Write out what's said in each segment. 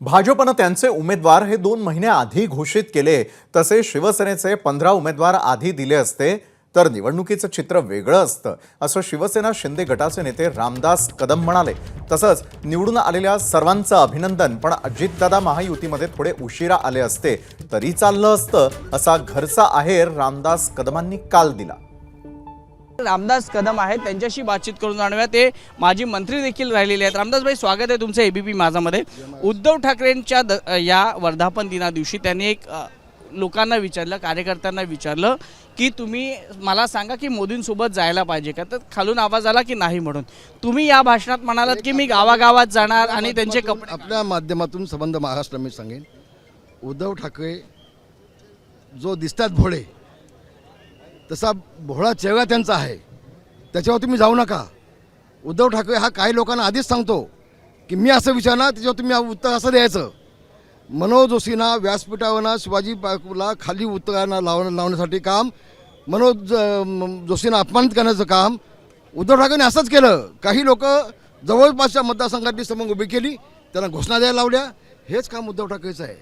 भाजपनं त्यांचे उमेदवार हे दोन महिने आधी घोषित केले. तसे शिवसेनेचे पंधरा उमेदवार आधी दिले असते. तर निवडणुकीचं चित्र वेगळं असतं. असं शिवसेना शिंदे गटाचे नेते रामदास कदम म्हणाले. तसंच निवडून आलेल्या सर्वांचं अभिनंदन पण अजितदादा महायुतीमध्ये थोडे उशिरा आले असते. तरी चाललं असतं असा घरचा आहेर रामदास कदमांनी काल दिला. रामदास कदम आहेत त्यांच्याशी बातचीत करून जाणूया. ते माजी मंत्री देखील राहिलेले आहेत. रामदास भाई स्वागत आहे तुमचं एबीपी माझामध्ये. उद्धव ठाकरेंच्या द या वर्धापन दिना दिवशी त्यांनी एक लोकांना विचारलं कार्यकर्त्यांना विचारलं की तुम्ही मला सांगा की मोदींसोबत जायला पाहिजे का? तर खालून आवाज आला की नाही म्हणून. तुम्ही या भाषणात म्हणालात की मी गावागावात जाणार आणि त्यांचे कपडे आपल्या माध्यमातून संबंध महाराष्ट्र मी सांगेन. उद्धव ठाकरे जो दिसतात भोळे तसा भोळा चेहरा त्यांचा आहे. त्याच्यावर तुम्ही जाऊ नका. उद्धव ठाकरे हा काही लोकांना आधीच सांगतो की मी असं विचारणार त्याच्यावर तुम्ही उत्तर असं द्यायचं. मनोज जोशींना व्यासपीठावरनं शिवाजी पार्कला खाली उत्तरांना लावण लावण्यासाठी काम मनोज जोशींना अपमानित करण्याचं काम. उद्धव ठाकरेंनी असंच केलं. काही लोक जवळपासच्या मतदारसंघातली समोर उभी केली त्यांना घोषणा द्यायला लावल्या. हेच काम उद्धव ठाकरेचं आहे.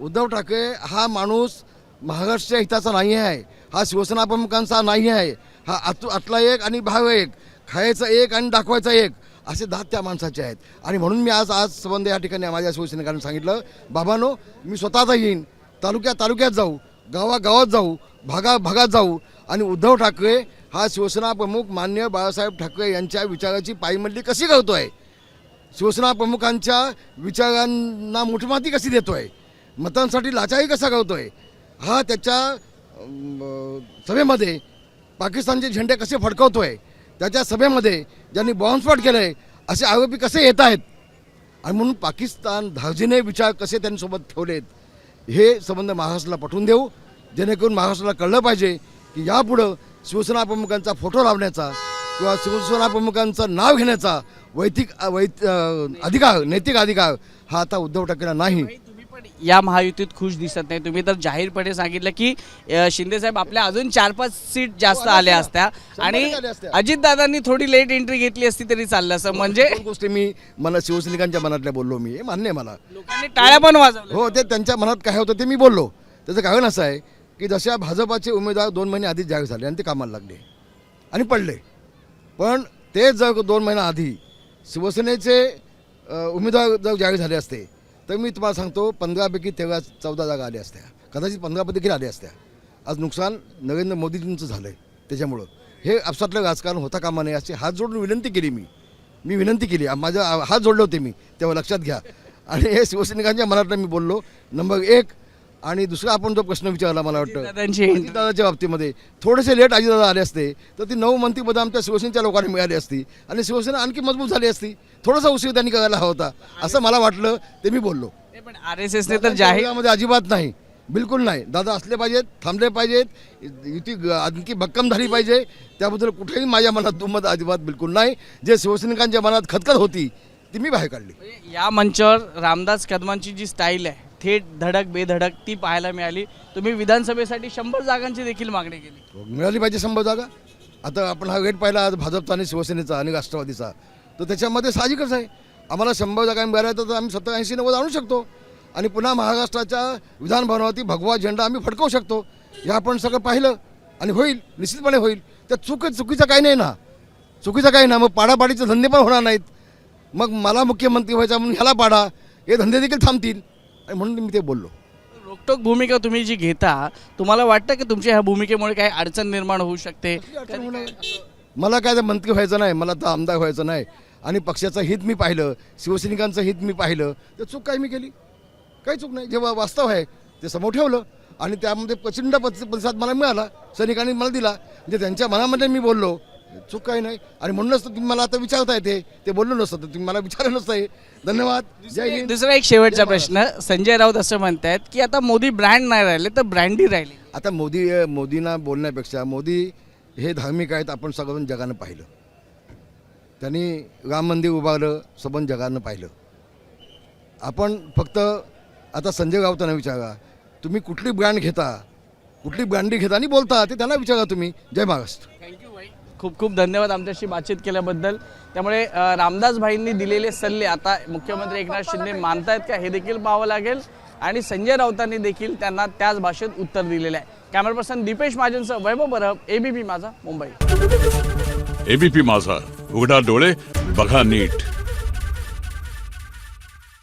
उद्धव ठाकरे हा माणूस महाराष्ट्राच्या हिताचा नाही आहे हा शिवसेना प्रमुखांचा नाही आहे. हा आतू आतला एक आणि भाव एक. खायचा एक आणि दाखवायचा एक. असे दात त्या माणसाचे आहेत. आणि म्हणून मी आज आज संबंध या ठिकाणी माझ्या शिवसैनिकांनी सांगितलं बाबानो मी स्वतःचा येईन. तालुक्या तालुक्यात जाऊ. गावागावात जाऊ. भागा भागात जाऊ. आणि उद्धव ठाकरे हा शिवसेना प्रमुख मान्य बाळासाहेब ठाकरे यांच्या विचाराची पायमल्ली कशी करतोय? शिवसेना प्रमुखांच्या विचारांना मुठमाती कशी देतो आहे मतांसाठी लाचाही कसा करतोय? हा त्याच्या सभेमध्ये पाकिस्तानचे झेंडे कसे फडकवतोय त्याच्या सभेमध्ये ज्यांनी बॉम्बस्फोट केलं आहे असे आरोपी कसे येत आहेत? आणि म्हणून पाकिस्तान धार्जिने विचार कसे त्यांच्यासोबत ठेवलेत हे संबंध महाराष्ट्राला पटवून देऊ. जेणेकरून महाराष्ट्राला कळलं पाहिजे की यापुढं शिवसेना प्रमुखांचा फोटो लावण्याचा किंवा शिवसेना प्रमुखांचं नाव घेण्याचा वैतिक वैत अधिकार नैतिक अधिकार हा आता उद्धव ठाकरेला नाही. पण या महायुतीत खुश दिसत नाही. तुम्ही तर जाहीरपणे सांगितलं की शिंदे साहेब आपल्या अजून चार पाच सीट जास्त हो, आल्या असत्या. आणि. अजितदादांनी थोडी लेट एंट्री घेतली असती तरी चाललं असं. म्हणजे दोन गोष्टी मी मला शिवसैनिकांच्या मनातल्या बोललो मी. हे मान्य आहे मला. लोकांनी टाळ्या पण वाजवल्या. हो ते त्यांच्या मनात काय होतं ते मी बोललो. त्याचं कारण असं आहे की जशा भाजपाचे उमेदवार दोन महिने आधीच जाहीर झाले आणि ते कामाला लागले. आणि पडले. पण ते जर दोन महिना आधी शिवसेनेचे अ, उमेदवार जर जाहीर झाले असते तर मी तुम्हाला सांगतो पंधरापैकी तेरा चौदा जागा आल्या असत्या. कदाचित पंधरापैकी देखील आल्या असत्या. आज नुकसान नरेंद्र मोदीजींचं झालं आहे त्याच्यामुळं. हे आपसातलं राजकारण होता कामा नये अशी हात जोडून विनंती केली मी. मी विनंती केली. माझ्या हात जोडले होते मी. तेव्हा लक्षात घ्या. आणि हे शिवसैनिकांच्या मनातलं मी बोललो. नंबर एक आणि दुसरा आपण जो प्रश्न विचारला मला वाटतं अजितदादांची. अजितदादाच्या बाबतीमध्ये थोडेसे लेट अजितदादा आले असते तर ती नऊ मंत्रीपदं आमच्या शिवसेनेच्या लोकांना मिळाली असती आणि शिवसेना आणखी मजबूत झाली असती. थोडासा उशीर त्यांनी करायला हवा होता. असं मला वाटलं ते मी बोललो. पण आर एस एसने तर जाहीरमध्ये अजिबात नाही. बिलकुल नाही. दादा असले पाहिजेत थांबले पाहिजेत युती आणखी भक्कम झाली पाहिजे त्याबद्दल कुठेही माझ्या मनात दुमत अजिबात बिलकुल नाही. जे शिवसैनिकांच्या मनात खतखत होती ती मी बाहेर काढली. या मंचावर रामदास कदमांची जी स्टाईल आहे थेट धडक बेधडक ती पाहायला मिळाली. तुम्ही विधानसभेसाठी शंभर जागांची देखील मागणी केली. हो, मिळाली पाहिजे शंभर जागा. आता आपण हा वेट पाहिला आज भाजपचा आणि शिवसेनेचा आणि राष्ट्रवादीचा. तर त्याच्यामध्ये साहजिकच आहे. आम्हाला शंभर जागा मिळाल्या तर आम्ही सत्तर ऐंशी नव्वद आणू शकतो. आणि पुन्हा महाराष्ट्राच्या विधानभवनावरती भगवा झेंडा आम्ही फडकवू शकतो. हे आपण सगळं पाहिलं आणि होईल निश्चितपणे होईल. त्या चुक चुकीचं काही नाही ना. चुकीचं काही ना. मग पाडापाडीचे धंदे पण होणार नाहीत. मग मला मुख्यमंत्री व्हायचा म्हणून ह्याला पाडा. हे धंदे देखील थांबतील. म्हणून मी ते बोललो. रोकटोक भूमिका तुम्ही जी घेता तुम्हाला वाटतं की तुमच्या ह्या भूमिकेमुळे काही अडचण निर्माण होऊ शकते? मला काय तर मंत्री व्हायचं नाही मला तर आमदार व्हायचं नाही. आणि पक्षाचं हित मी पाहिलं शिवसैनिकांचं हित मी पाहिलं तर चूक काय मी केली? काही चूक नाही. जेव्हा वास्तव आहे ते समोर ठेवलं आणि त्यामध्ये प्रचंड प्रति- प्रतिसाद मला मिळाला सैनिकांनी मला दिला. म्हणजे त्यांच्या मनामध्ये मी बोललो चूक काही नाही. आणि म्हणूनच तर तुम्ही मला आता विचारता येते ते बोललो नसतं तर तुम्ही मला विचारलं नसतं हे. धन्यवाद. जय हिंद. दुसरा एक शेवटचा प्रश्न. संजय राऊत असं म्हणतायत की आता मोदी ब्रँड नाही राहिले तर ब्रँडी राहिले. आता मोदी मोदींना बोलण्यापेक्षा मोदी हे धार्मिक आहेत आपण सगळं जगानं पाहिलं. त्यांनी राम मंदिर उभारलं सबंध जगानं पाहिलं. आपण फक्त आता संजय राऊतांना विचारा. तुम्ही कुठली ब्रँड घेता? कुठली ब्रँडी घेता? आणि बोलता ते त्यांना विचारा तुम्ही. जय महाराष्ट्र. थँक्यू खूप खूप धन्यवाद आमच्याशी बातचीत केल्याबद्दल. त्यामुळे रामदास भाईंनी दिलेले सल्ले आता मुख्यमंत्री एकनाथ शिंदे मानतायत का हे देखील पाहावं लागेल. आणि संजय राऊतांनी देखील त्यांना त्याच भाषेत उत्तर दिलेलं आहे. कॅमेरा पर्सन दीपेश महाजनसह वैभव बरब एबीपी माझा मुंबई. एबीपी माझा उघडा डोळे बघा नीट.